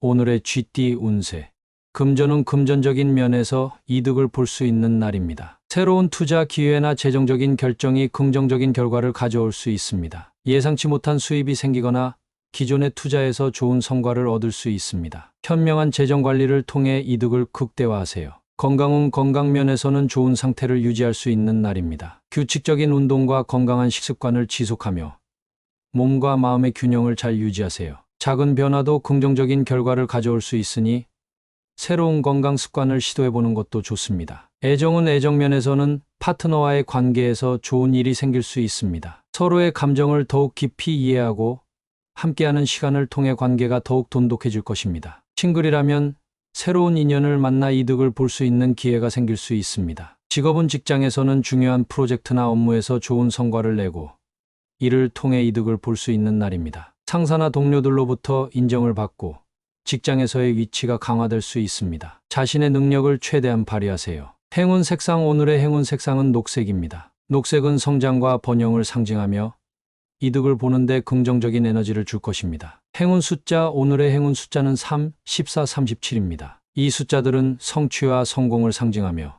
오늘의 쥐띠 운세. 금전은 금전적인 면에서 이득을 볼 수 있는 날입니다. 새로운 투자 기회나 재정적인 결정이 긍정적인 결과를 가져올 수 있습니다. 예상치 못한 수입이 생기거나 기존의 투자에서 좋은 성과를 얻을 수 있습니다. 현명한 재정 관리를 통해 이득을 극대화하세요. 건강은 건강 면에서는 좋은 상태를 유지할 수 있는 날입니다. 규칙적인 운동과 건강한 식습관을 지속하며 몸과 마음의 균형을 잘 유지하세요. 작은 변화도 긍정적인 결과를 가져올 수 있으니 새로운 건강 습관을 시도해 보는 것도 좋습니다. 애정은 애정면에서는 파트너와의 관계에서 좋은 일이 생길 수 있습니다. 서로의 감정을 더욱 깊이 이해하고 함께하는 시간을 통해 관계가 더욱 돈독해질 것입니다. 싱글이라면 새로운 인연을 만나 이득을 볼 수 있는 기회가 생길 수 있습니다. 직업은 직장에서는 중요한 프로젝트나 업무에서 좋은 성과를 내고 이를 통해 이득을 볼 수 있는 날입니다. 상사나 동료들로부터 인정을 받고 직장에서의 위치가 강화될 수 있습니다. 자신의 능력을 최대한 발휘하세요. 행운 색상 오늘의 행운 색상은 녹색입니다. 녹색은 성장과 번영을 상징하며 이득을 보는데 긍정적인 에너지를 줄 것입니다. 행운 숫자 오늘의 행운 숫자는 3, 14, 37입니다. 이 숫자들은 성취와 성공을 상징하며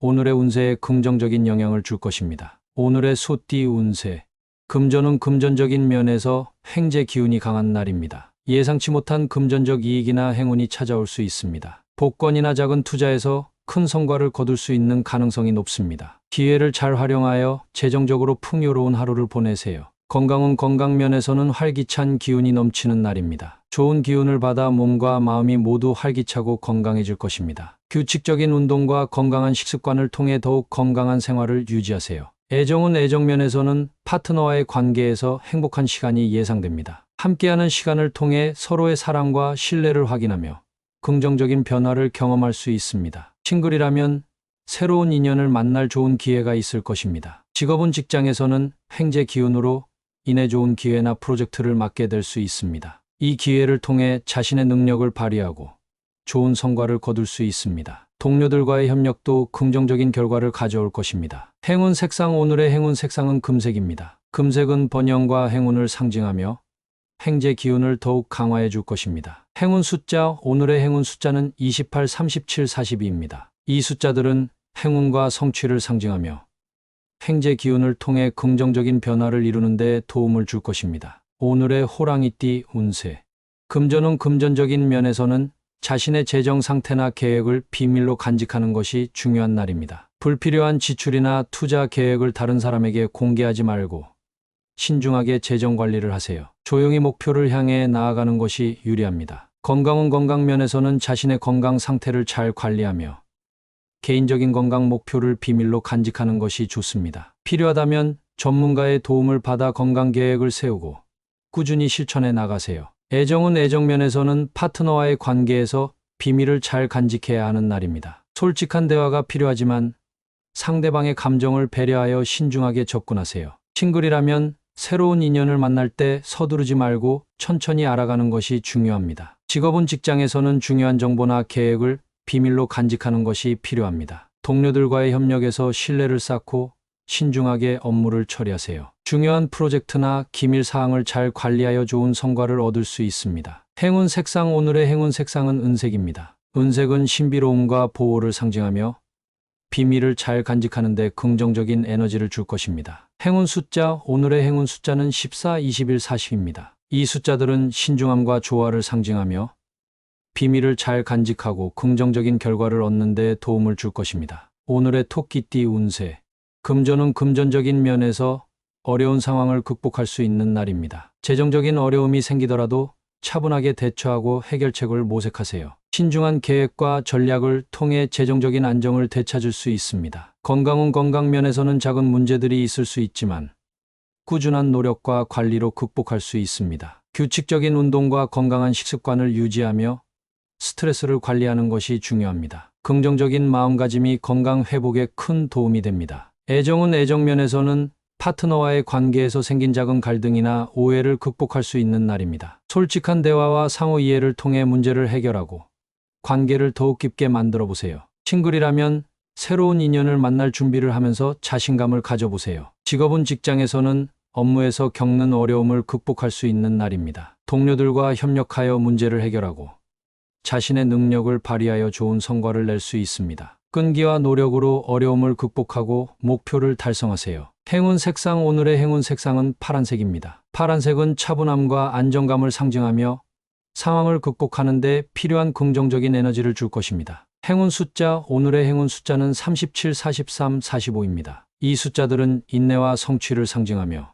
오늘의 운세에 긍정적인 영향을 줄 것입니다. 오늘의 소띠 운세 금전은 금전적인 면에서 횡재 기운이 강한 날입니다. 예상치 못한 금전적 이익이나 행운이 찾아올 수 있습니다. 복권이나 작은 투자에서 큰 성과를 거둘 수 있는 가능성이 높습니다. 기회를 잘 활용하여 재정적으로 풍요로운 하루를 보내세요. 건강은 건강 면에서는 활기찬 기운이 넘치는 날입니다. 좋은 기운을 받아 몸과 마음이 모두 활기차고 건강해질 것입니다. 규칙적인 운동과 건강한 식습관을 통해 더욱 건강한 생활을 유지하세요. 애정은 애정 면에서는 파트너와의 관계에서 행복한 시간이 예상됩니다. 함께하는 시간을 통해 서로의 사랑과 신뢰를 확인하며 긍정적인 변화를 경험할 수 있습니다. 싱글이라면 새로운 인연을 만날 좋은 기회가 있을 것입니다. 직업은 직장에서는 횡재 기운으로 인해 좋은 기회나 프로젝트를 맡게 될 수 있습니다. 이 기회를 통해 자신의 능력을 발휘하고 좋은 성과를 거둘 수 있습니다. 동료들과의 협력도 긍정적인 결과를 가져올 것입니다. 행운 색상 오늘의 행운 색상은 금색입니다. 금색은 번영과 행운을 상징하며 행재 기운을 더욱 강화해 줄 것입니다. 행운 숫자 오늘의 행운 숫자는 28, 37, 42입니다. 이 숫자들은 행운과 성취를 상징하며 행재 기운을 통해 긍정적인 변화를 이루는 데 도움을 줄 것입니다. 오늘의 호랑이띠 운세 금전은 금전적인 면에서는 자신의 재정 상태나 계획을 비밀로 간직하는 것이 중요한 날입니다. 불필요한 지출이나 투자 계획을 다른 사람에게 공개하지 말고 신중하게 재정 관리를 하세요. 조용히 목표를 향해 나아가는 것이 유리합니다. 건강은 건강 면에서는 자신의 건강 상태를 잘 관리하며 개인적인 건강 목표를 비밀로 간직하는 것이 좋습니다. 필요하다면 전문가의 도움을 받아 건강 계획을 세우고 꾸준히 실천해 나가세요. 애정은 애정 면에서는 파트너와의 관계에서 비밀을 잘 간직해야 하는 날입니다. 솔직한 대화가 필요하지만 상대방의 감정을 배려하여 신중하게 접근하세요. 싱글이라면 새로운 인연을 만날 때 서두르지 말고 천천히 알아가는 것이 중요합니다. 직업은 직장에서는 중요한 정보나 계획을 비밀로 간직하는 것이 필요합니다. 동료들과의 협력에서 신뢰를 쌓고 신중하게 업무를 처리하세요. 중요한 프로젝트나 기밀 사항을 잘 관리하여 좋은 성과를 얻을 수 있습니다. 행운 색상 오늘의 행운 색상은 은색입니다. 은색은 신비로움과 보호를 상징하며 비밀을 잘 간직하는 데 긍정적인 에너지를 줄 것입니다. 행운 숫자 오늘의 행운 숫자는 14, 21, 40입니다. 이 숫자들은 신중함과 조화를 상징하며 비밀을 잘 간직하고 긍정적인 결과를 얻는 데 도움을 줄 것입니다. 오늘의 토끼띠 운세 금전은 금전적인 면에서 어려운 상황을 극복할 수 있는 날입니다. 재정적인 어려움이 생기더라도 차분하게 대처하고 해결책을 모색하세요. 신중한 계획과 전략을 통해 재정적인 안정을 되찾을 수 있습니다. 건강은 건강 면에서는 작은 문제들이 있을 수 있지만 꾸준한 노력과 관리로 극복할 수 있습니다. 규칙적인 운동과 건강한 식습관을 유지하며 스트레스를 관리하는 것이 중요합니다. 긍정적인 마음가짐이 건강 회복에 큰 도움이 됩니다. 애정은 애정 면에서는 파트너와의 관계에서 생긴 작은 갈등이나 오해를 극복할 수 있는 날입니다. 솔직한 대화와 상호 이해를 통해 문제를 해결하고 관계를 더욱 깊게 만들어 보세요. 싱글이라면 새로운 인연을 만날 준비를 하면서 자신감을 가져보세요. 직업은 직장에서는 업무에서 겪는 어려움을 극복할 수 있는 날입니다. 동료들과 협력하여 문제를 해결하고 자신의 능력을 발휘하여 좋은 성과를 낼 수 있습니다. 끈기와 노력으로 어려움을 극복하고 목표를 달성하세요. 행운 색상 오늘의 행운 색상은 파란색입니다. 파란색은 차분함과 안정감을 상징하며 상황을 극복하는 데 필요한 긍정적인 에너지를 줄 것입니다. 행운 숫자 오늘의 행운 숫자는 37, 43, 45입니다. 이 숫자들은 인내와 성취를 상징하며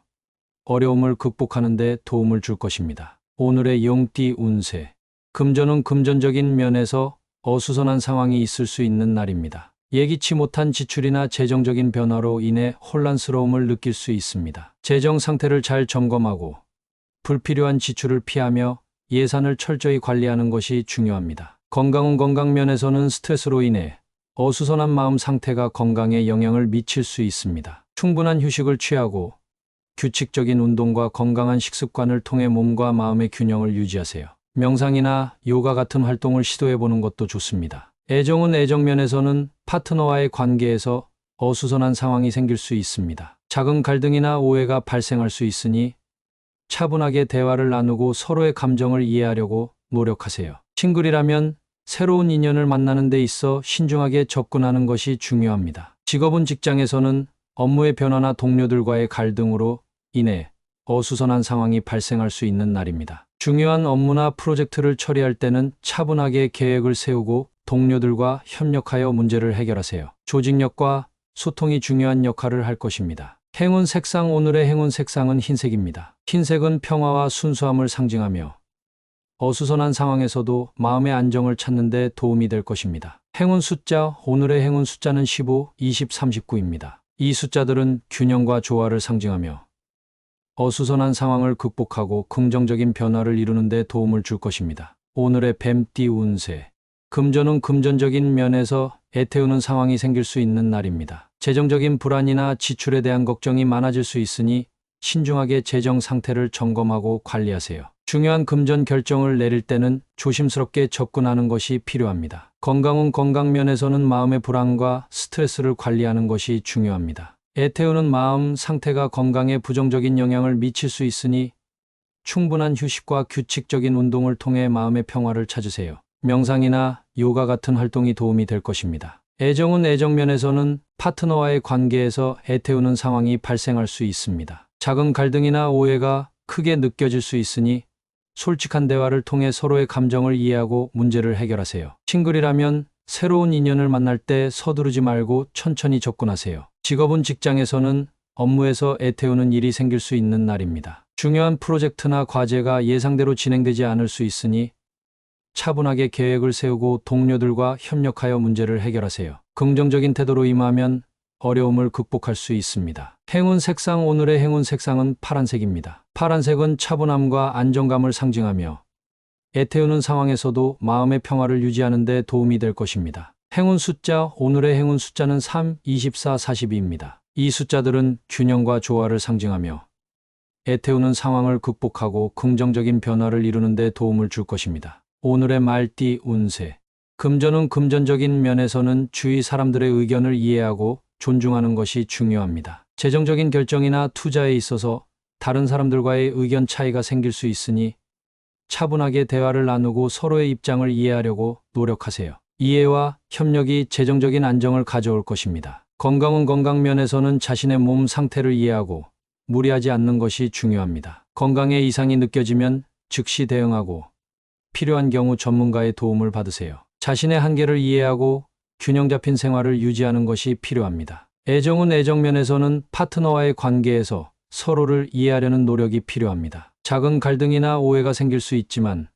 어려움을 극복하는 데 도움을 줄 것입니다. 오늘의 용띠 운세 금전은 금전적인 면에서 어수선한 상황이 있을 수 있는 날입니다. 예기치 못한 지출이나 재정적인 변화로 인해 혼란스러움을 느낄 수 있습니다. 재정 상태를 잘 점검하고 불필요한 지출을 피하며 예산을 철저히 관리하는 것이 중요합니다. 건강은 건강 면에서는 스트레스로 인해 어수선한 마음 상태가 건강에 영향을 미칠 수 있습니다. 충분한 휴식을 취하고 규칙적인 운동과 건강한 식습관을 통해 몸과 마음의 균형을 유지하세요. 명상이나 요가 같은 활동을 시도해 보는 것도 좋습니다. 애정은 애정 면에서는 파트너와의 관계에서 어수선한 상황이 생길 수 있습니다. 작은 갈등이나 오해가 발생할 수 있으니 차분하게 대화를 나누고 서로의 감정을 이해하려고 노력하세요. 싱글이라면 새로운 인연을 만나는 데 있어 신중하게 접근하는 것이 중요합니다. 직업은 직장에서는 업무의 변화나 동료들과의 갈등으로 인해 어수선한 상황이 발생할 수 있는 날입니다. 중요한 업무나 프로젝트를 처리할 때는 차분하게 계획을 세우고 동료들과 협력하여 문제를 해결하세요. 조직력과 소통이 중요한 역할을 할 것입니다. 행운 색상 오늘의 행운 색상은 흰색입니다. 흰색은 평화와 순수함을 상징하며 어수선한 상황에서도 마음의 안정을 찾는 데 도움이 될 것입니다. 행운 숫자 오늘의 행운 숫자는 15, 20, 39입니다. 이 숫자들은 균형과 조화를 상징하며 어수선한 상황을 극복하고 긍정적인 변화를 이루는 데 도움을 줄 것입니다. 오늘의 뱀띠 운세 금전은 금전적인 면에서 애태우는 상황이 생길 수 있는 날입니다. 재정적인 불안이나 지출에 대한 걱정이 많아질 수 있으니 신중하게 재정 상태를 점검하고 관리하세요. 중요한 금전 결정을 내릴 때는 조심스럽게 접근하는 것이 필요합니다. 건강은 건강 면에서는 마음의 불안과 스트레스를 관리하는 것이 중요합니다. 애태우는 마음 상태가 건강에 부정적인 영향을 미칠 수 있으니 충분한 휴식과 규칙적인 운동을 통해 마음의 평화를 찾으세요. 명상이나 요가 같은 활동이 도움이 될 것입니다. 애정은 애정 면에서는 파트너와의 관계에서 애태우는 상황이 발생할 수 있습니다. 작은 갈등이나 오해가 크게 느껴질 수 있으니 솔직한 대화를 통해 서로의 감정을 이해하고 문제를 해결하세요. 싱글이라면 새로운 인연을 만날 때 서두르지 말고 천천히 접근하세요. 직업은 직장에서는 업무에서 애태우는 일이 생길 수 있는 날입니다. 중요한 프로젝트나 과제가 예상대로 진행되지 않을 수 있으니 차분하게 계획을 세우고 동료들과 협력하여 문제를 해결하세요. 긍정적인 태도로 임하면 어려움을 극복할 수 있습니다. 행운 색상 오늘의 행운 색상은 파란색입니다. 파란색은 차분함과 안정감을 상징하며 애태우는 상황에서도 마음의 평화를 유지하는 데 도움이 될 것입니다. 행운 숫자 오늘의 행운 숫자는 3, 24, 42입니다. 이 숫자들은 균형과 조화를 상징하며 애태우는 상황을 극복하고 긍정적인 변화를 이루는 데 도움을 줄 것입니다. 오늘의 말띠 운세 금전은 금전적인 면에서는 주위 사람들의 의견을 이해하고 존중하는 것이 중요합니다. 재정적인 결정이나 투자에 있어서 다른 사람들과의 의견 차이가 생길 수 있으니 차분하게 대화를 나누고 서로의 입장을 이해하려고 노력하세요. 이해와 협력이 재정적인 안정을 가져올 것입니다. 건강은 건강 면에서는 자신의 몸 상태를 이해하고 무리하지 않는 것이 중요합니다. 건강에 이상이 느껴지면 즉시 대응하고 필요한 경우 전문가의 도움을 받으세요. 자신의 한계를 이해하고 균형 잡힌 생활을 유지하는 것이 필요합니다. 애정은 애정 면에서는 파트너와의 관계에서 서로를 이해하려는 노력이 필요합니다. 작은 갈등이나 오해가 생길 수 있지만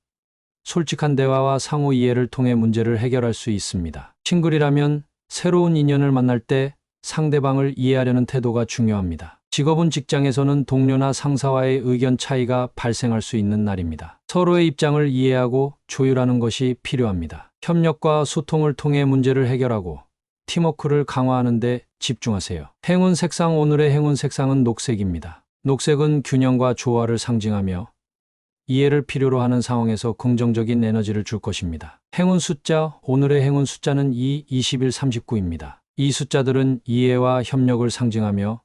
솔직한 대화와 상호 이해를 통해 문제를 해결할 수 있습니다. 싱글이라면 새로운 인연을 만날 때 상대방을 이해하려는 태도가 중요합니다. 직업은 직장에서는 동료나 상사와의 의견 차이가 발생할 수 있는 날입니다. 서로의 입장을 이해하고 조율하는 것이 필요합니다. 협력과 소통을 통해 문제를 해결하고 팀워크를 강화하는 데 집중하세요. 행운 색상 오늘의 행운 색상은 녹색입니다. 녹색은 균형과 조화를 상징하며 이해를 필요로 하는 상황에서 긍정적인 에너지를 줄 것입니다. 행운 숫자 오늘의 행운 숫자는 2, 21, 39입니다. 이 숫자들은 이해와 협력을 상징하며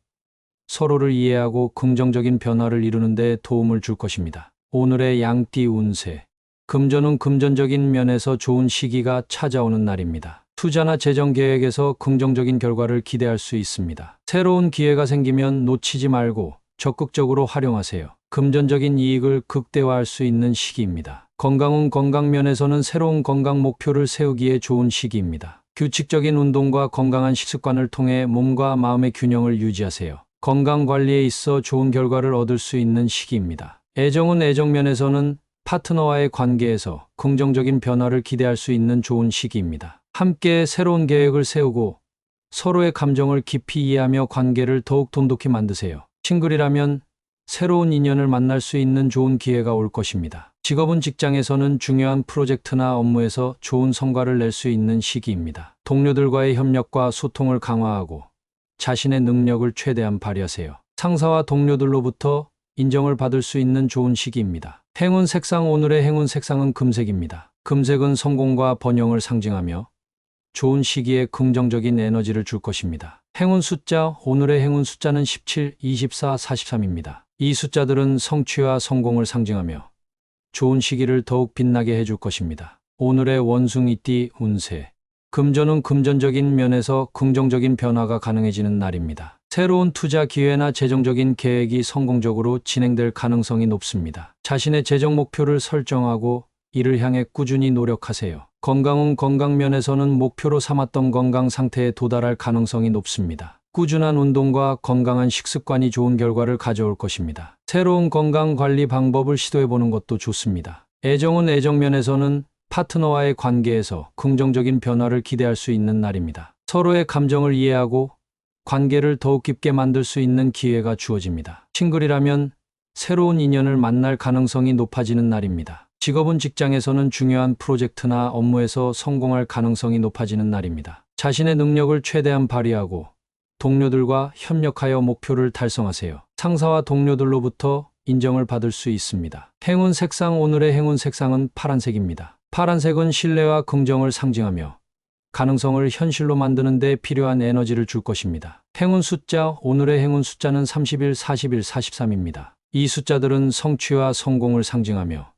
서로를 이해하고 긍정적인 변화를 이루는 데 도움을 줄 것입니다. 오늘의 양띠 운세 금전은 금전적인 면에서 좋은 시기가 찾아오는 날입니다. 투자나 재정 계획에서 긍정적인 결과를 기대할 수 있습니다. 새로운 기회가 생기면 놓치지 말고 적극적으로 활용하세요. 금전적인 이익을 극대화할 수 있는 시기입니다. 건강은 건강 면에서는 새로운 건강 목표를 세우기에 좋은 시기입니다. 규칙적인 운동과 건강한 식습관을 통해 몸과 마음의 균형을 유지하세요. 건강 관리에 있어 좋은 결과를 얻을 수 있는 시기입니다. 애정은 애정 면에서는 파트너와의 관계에서 긍정적인 변화를 기대할 수 있는 좋은 시기입니다. 함께 새로운 계획을 세우고 서로의 감정을 깊이 이해하며 관계를 더욱 돈독히 만드세요. 싱글이라면 새로운 인연을 만날 수 있는 좋은 기회가 올 것입니다. 직업은 직장에서는 중요한 프로젝트나 업무에서 좋은 성과를 낼 수 있는 시기입니다. 동료들과의 협력과 소통을 강화하고 자신의 능력을 최대한 발휘하세요. 상사와 동료들로부터 인정을 받을 수 있는 좋은 시기입니다. 행운 색상 오늘의 행운 색상은 금색입니다. 금색은 성공과 번영을 상징하며 좋은 시기에 긍정적인 에너지를 줄 것입니다. 행운 숫자 오늘의 행운 숫자는 17, 24, 43입니다. 이 숫자들은 성취와 성공을 상징하며 좋은 시기를 더욱 빛나게 해줄 것입니다. 오늘의 원숭이띠 운세 금전은 금전적인 면에서 긍정적인 변화가 가능해지는 날입니다. 새로운 투자 기회나 재정적인 계획이 성공적으로 진행될 가능성이 높습니다. 자신의 재정 목표를 설정하고 이를 향해 꾸준히 노력하세요. 건강은 건강 면에서는 목표로 삼았던 건강 상태에 도달할 가능성이 높습니다. 꾸준한 운동과 건강한 식습관이 좋은 결과를 가져올 것입니다. 새로운 건강 관리 방법을 시도해 보는 것도 좋습니다. 애정은 애정 면에서는 파트너와의 관계에서 긍정적인 변화를 기대할 수 있는 날입니다. 서로의 감정을 이해하고 관계를 더욱 깊게 만들 수 있는 기회가 주어집니다. 싱글이라면 새로운 인연을 만날 가능성이 높아지는 날입니다. 직업은 직장에서는 중요한 프로젝트나 업무에서 성공할 가능성이 높아지는 날입니다. 자신의 능력을 최대한 발휘하고 동료들과 협력하여 목표를 달성하세요. 상사와 동료들로부터 인정을 받을 수 있습니다. 행운 색상 오늘의 행운 색상은 파란색입니다. 파란색은 신뢰와 긍정을 상징하며 가능성을 현실로 만드는 데 필요한 에너지를 줄 것입니다. 행운 숫자 오늘의 행운 숫자는 31, 41, 43입니다. 이 숫자들은 성취와 성공을 상징하며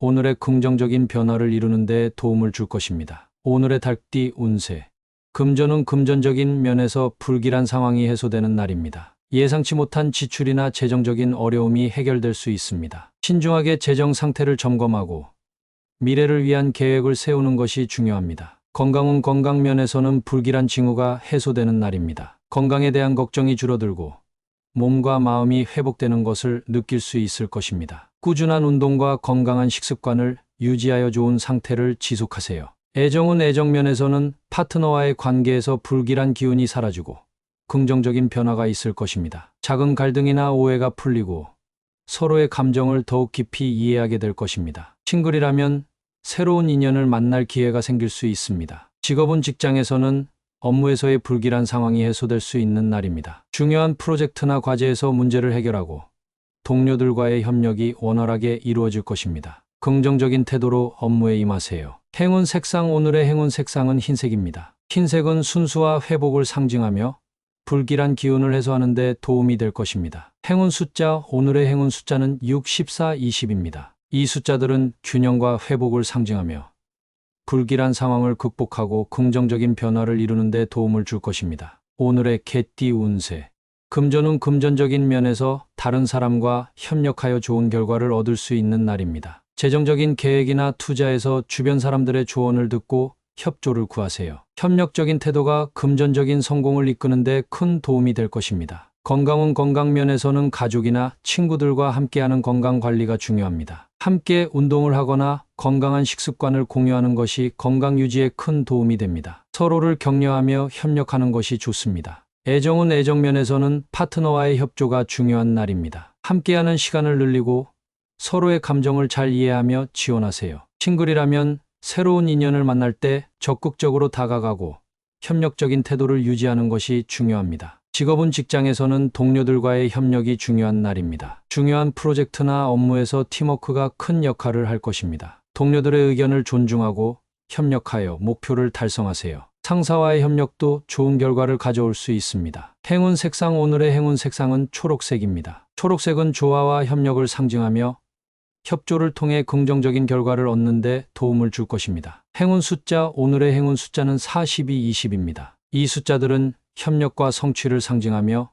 오늘의 긍정적인 변화를 이루는 데 도움을 줄 것입니다. 오늘의 달띠 운세 금전은 금전적인 면에서 불길한 상황이 해소되는 날입니다. 예상치 못한 지출이나 재정적인 어려움이 해결될 수 있습니다. 신중하게 재정 상태를 점검하고 미래를 위한 계획을 세우는 것이 중요합니다. 건강은 건강 면에서는 불길한 징후가 해소되는 날입니다. 건강에 대한 걱정이 줄어들고 몸과 마음이 회복되는 것을 느낄 수 있을 것입니다. 꾸준한 운동과 건강한 식습관을 유지하여 좋은 상태를 지속하세요. 애정은 애정 면에서는 파트너와의 관계에서 불길한 기운이 사라지고 긍정적인 변화가 있을 것입니다. 작은 갈등이나 오해가 풀리고 서로의 감정을 더욱 깊이 이해하게 될 것입니다. 싱글이라면 새로운 인연을 만날 기회가 생길 수 있습니다. 직업은 직장에서는 업무에서의 불길한 상황이 해소될 수 있는 날입니다. 중요한 프로젝트나 과제에서 문제를 해결하고 동료들과의 협력이 원활하게 이루어질 것입니다. 긍정적인 태도로 업무에 임하세요. 행운 색상 오늘의 행운 색상은 흰색입니다. 흰색은 순수와 회복을 상징하며 불길한 기운을 해소하는 데 도움이 될 것입니다. 행운 숫자 오늘의 행운 숫자는 6, 14, 20입니다. 이 숫자들은 균형과 회복을 상징하며 불길한 상황을 극복하고 긍정적인 변화를 이루는 데 도움을 줄 것입니다. 오늘의 개띠 운세 금전은 금전적인 면에서 다른 사람과 협력하여 좋은 결과를 얻을 수 있는 날입니다. 재정적인 계획이나 투자에서 주변 사람들의 조언을 듣고 협조를 구하세요. 협력적인 태도가 금전적인 성공을 이끄는 데 큰 도움이 될 것입니다. 건강은 건강 면에서는 가족이나 친구들과 함께하는 건강 관리가 중요합니다. 함께 운동을 하거나 건강한 식습관을 공유하는 것이 건강 유지에 큰 도움이 됩니다. 서로를 격려하며 협력하는 것이 좋습니다. 애정은 애정 면에서는 파트너와의 협조가 중요한 날입니다. 함께하는 시간을 늘리고 서로의 감정을 잘 이해하며 지원하세요. 싱글이라면 새로운 인연을 만날 때 적극적으로 다가가고 협력적인 태도를 유지하는 것이 중요합니다. 직업은 직장에서는 동료들과의 협력이 중요한 날입니다. 중요한 프로젝트나 업무에서 팀워크가 큰 역할을 할 것입니다. 동료들의 의견을 존중하고 협력하여 목표를 달성하세요. 상사와의 협력도 좋은 결과를 가져올 수 있습니다. 행운 색상 오늘의 행운 색상은 초록색입니다. 초록색은 조화와 협력을 상징하며 협조를 통해 긍정적인 결과를 얻는 데 도움을 줄 것입니다. 행운 숫자 오늘의 행운 숫자는 42, 20입니다. 이 숫자들은 협력과 성취를 상징하며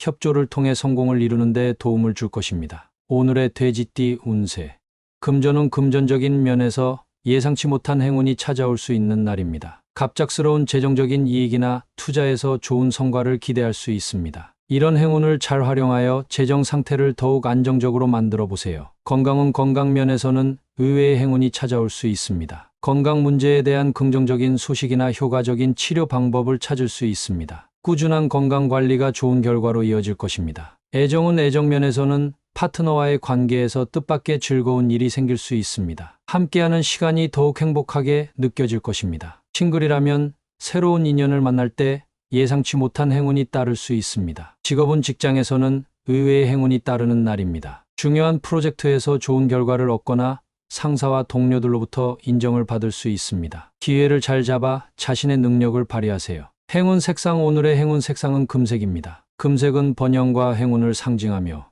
협조를 통해 성공을 이루는 데 도움을 줄 것입니다. 오늘의 돼지띠 운세 금전은 금전적인 면에서 예상치 못한 행운이 찾아올 수 있는 날입니다. 갑작스러운 재정적인 이익이나 투자에서 좋은 성과를 기대할 수 있습니다. 이런 행운을 잘 활용하여 재정 상태를 더욱 안정적으로 만들어 보세요. 건강은 건강 면에서는 의외의 행운이 찾아올 수 있습니다. 건강 문제에 대한 긍정적인 소식이나 효과적인 치료 방법을 찾을 수 있습니다. 꾸준한 건강 관리가 좋은 결과로 이어질 것입니다. 애정은 애정 면에서는 파트너와의 관계에서 뜻밖의 즐거운 일이 생길 수 있습니다. 함께하는 시간이 더욱 행복하게 느껴질 것입니다. 싱글이라면 새로운 인연을 만날 때 예상치 못한 행운이 따를 수 있습니다. 직업은 직장에서는 의외의 행운이 따르는 날입니다. 중요한 프로젝트에서 좋은 결과를 얻거나 상사와 동료들로부터 인정을 받을 수 있습니다. 기회를 잘 잡아 자신의 능력을 발휘하세요. 행운 색상 오늘의 행운 색상은 금색입니다. 금색은 번영과 행운을 상징하며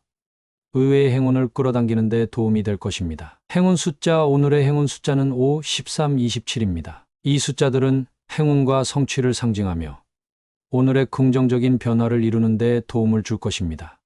의외의 행운을 끌어당기는 데 도움이 될 것입니다. 행운 숫자 오늘의 행운 숫자는 5, 13, 27입니다. 이 숫자들은 행운과 성취를 상징하며 오늘의 긍정적인 변화를 이루는 데 도움을 줄 것입니다.